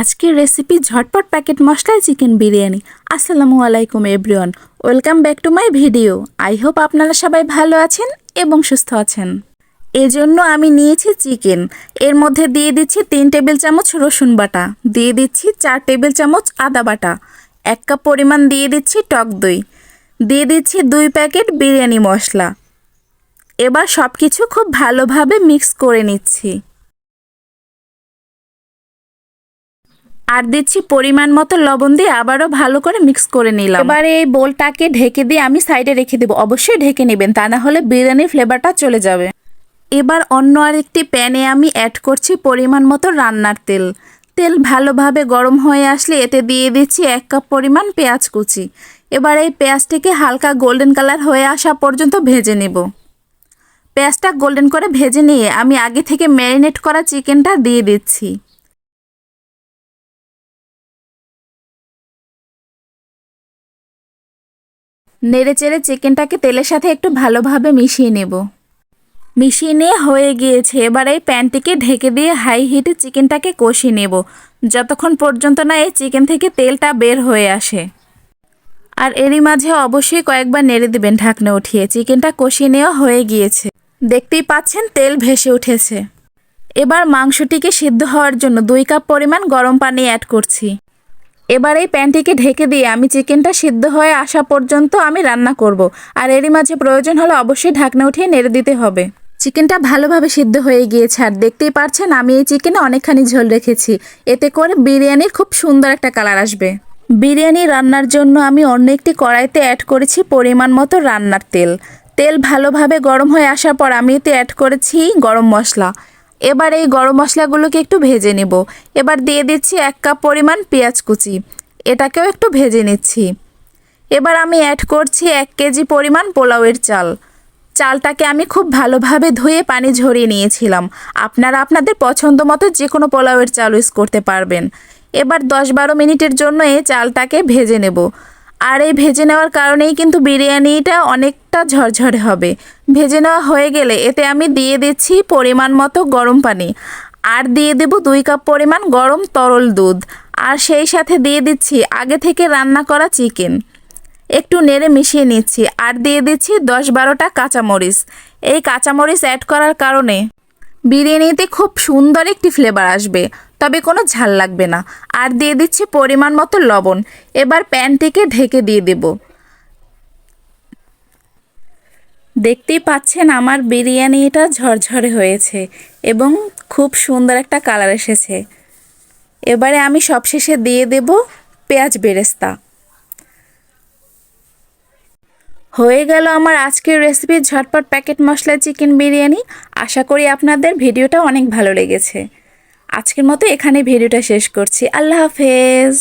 আজকের রেসিপি ঝটপট প্যাকেট মশলায় চিকেন বিরিয়ানি। আসসালামু আলাইকুম everyone welcome back to my video I hope আপনারা সবাই ভালো আছেন এবং সুস্থ আছেন। এজন্য আমি নিয়েছি চিকেন এর মধ্যে দিয়ে দিচ্ছি তিন টেবিল চামচ রসুন বাটা। দিয়ে দিচ্ছি চার টেবিল চামচ আদা বাটা। এক কাপ পরিমাণ দিয়ে দিচ্ছি টক দই। দিয়ে দিচ্ছি দুই প্যাকেট বিরিয়ানি মশলা। এবার সব কিছু খুব ভালোভাবে মিক্স করে নিচ্ছি। আর দিচ্ছি পরিমাণ মতো লবণ দিয়ে আবারও ভালো করে মিক্স করে নিলাম। এবারে এই বোলটাকে ঢেকে দিয়ে আমি সাইডে রেখে দেবো। অবশ্যই ঢেকে নেবেন তা না হলে বিরিয়ানির ফ্লেভারটা চলে যাবে। এবার অন্য আরেকটি প্যানে আমি অ্যাড করছি পরিমাণ মতো রান্নার তেল। তেল ভালোভাবে গরম হয়ে আসলে এতে দিয়ে দিচ্ছি এক কাপ পরিমাণ পেঁয়াজ কুচি। এবার এই পেঁয়াজটিকে হালকা গোল্ডেন কালার হয়ে আসা পর্যন্ত ভেজে নেব। পেঁয়াজটা গোল্ডেন করে ভেজে নিয়ে আমি আগে থেকে ম্যারিনেট করা চিকেনটা দিয়ে দিচ্ছি। নেড়ে চেড়ে চিকেনটাকে তেলের সাথে একটু ভালোভাবে মিশিয়ে নেব। মিশিয়ে নিয়ে হয়ে গিয়েছে। এবার এই প্যানটিকে ঢেকে দিয়ে হাই হিটে চিকেনটাকে কষিয়ে নেব। যতক্ষণ পর্যন্ত না এই চিকেন থেকে তেলটা বের হয়ে আসে। আর এরই মাঝে অবশ্যই কয়েকবার নেড়ে দেবেন ঢাকনা উঠিয়ে। চিকেনটা কষিয়ে নেওয়া হয়ে গিয়েছে। দেখতেই পাচ্ছেন তেল ভেসে উঠেছে। এবার মাংসটিকে সিদ্ধ হওয়ার জন্য দুই কাপ পরিমাণ গরম পানি অ্যাড করছি। এবার এই প্যানটিকে ঢেকে দিয়ে আমি চিকেনটা সিদ্ধ হয়ে আসা পর্যন্ত আমি রান্না করব। আর এরই মাঝে প্রয়োজন হলে অবশ্যই ঢাকনা উঠিয়ে নেড়ে দিতে হবে। চিকেনটা ভালোভাবে সিদ্ধ হয়ে গিয়েছে আর দেখতেই পারছেন আমি এই চিকেনে অনেকখানি ঝোল রেখেছি। এতে করে বিরিয়ানির খুব সুন্দর একটা কালার আসবে। বিরিয়ানি রান্নার জন্য আমি অন্য একটি কড়াইতে অ্যাড করেছি পরিমাণ মতো রান্নার তেল। তেল ভালোভাবে গরম হয়ে আসার পর আমি এতে অ্যাড করেছি গরম মশলা। এবার এই গরম মশলাগুলোকে একটু ভেজে নেব। এবার দিয়ে দিচ্ছি এক কাপ পরিমাণ পেঁয়াজ কুচি। এটাকেও একটু ভেজে নিচ্ছি। এবার আমি অ্যাড করছি এক কেজি পরিমাণ পোলাওয়ের চাল। চালটাকে আমি খুব ভালোভাবে ধুয়ে পানি ঝরিয়ে নিয়েছিলাম। আপনারা আপনাদের পছন্দ মতো যে কোনো পোলাওয়ের চাল ইউজ করতে পারবেন। এবার দশ বারো মিনিটের জন্য এই চালটাকে ভেজে নেব। আর এই ভেজে নেওয়ার কারণেই কিন্তু বিরিয়ানিটা অনেকটা ঝরঝরে হবে। ভেজে নেওয়া হয়ে গেলে এতে আমি দিয়ে দিচ্ছি পরিমাণ মতো গরম পানি। আর দিয়ে দেব দুই কাপ পরিমাণ গরম তরল দুধ। আর সেই সাথে দিয়ে দিচ্ছি আগে থেকে রান্না করা চিকেন। একটু নেড়ে মিশিয়ে নিচ্ছি। আর দিয়ে দিচ্ছি দশ বারোটা কাঁচামরিচ। এই কাঁচামরিচ অ্যাড করার কারণে বিরিয়ানিতে খুব সুন্দর একটি ফ্লেভার আসবে। তবে কোনো ঝাল লাগবে না। আর দিয়ে দিচ্ছি পরিমাণ মতো লবণ। এবার প্যানটিকে ঢেকে দিয়ে দেব। দেখতেই পাচ্ছেন আমার বিরিয়ানিটা ঝরঝরে হয়েছে এবং খুব সুন্দর একটা কালার এসেছে। এবারে আমি সবশেষে দিয়ে দেব পেঁয়াজ বেরেস্তা। হয়ে গেল আমার আজকের রেসিপি ঝটপট প্যাকেট মশলা চিকেন বিরিয়ানি। আশা করি আপনাদের ভিডিওটা অনেক ভালো লেগেছে। আজকের মতো এখানে ভিডিওটা শেষ করছি। আল্লাহ হাফেজ।